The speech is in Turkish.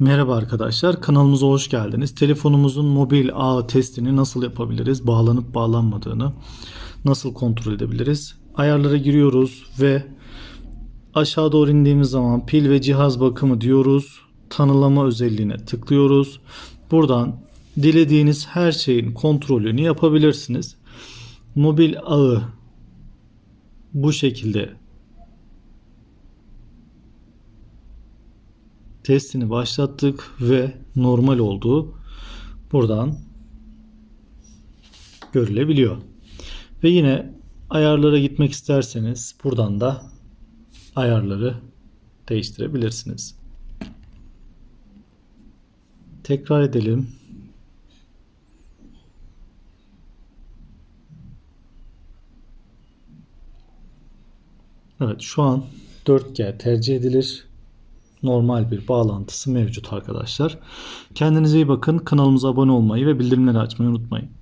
Merhaba arkadaşlar, kanalımıza hoş geldiniz. Telefonumuzun mobil ağ testini nasıl yapabiliriz? Bağlanıp bağlanmadığını nasıl kontrol edebiliriz? Ayarlara giriyoruz ve aşağı doğru indiğimiz zaman pil ve cihaz bakımı diyoruz. Tanılama özelliğine tıklıyoruz. Buradan dilediğiniz her şeyin kontrolünü yapabilirsiniz. Mobil ağı bu şekilde testini başlattık ve normal olduğu buradan görülebiliyor. Ve yine ayarlara gitmek isterseniz buradan da ayarları değiştirebilirsiniz. Tekrar edelim. Evet şu an 4G tercih edilir normal bir bağlantısı mevcut arkadaşlar. Kendinize iyi bakın. Kanalımıza abone olmayı ve bildirimleri açmayı unutmayın.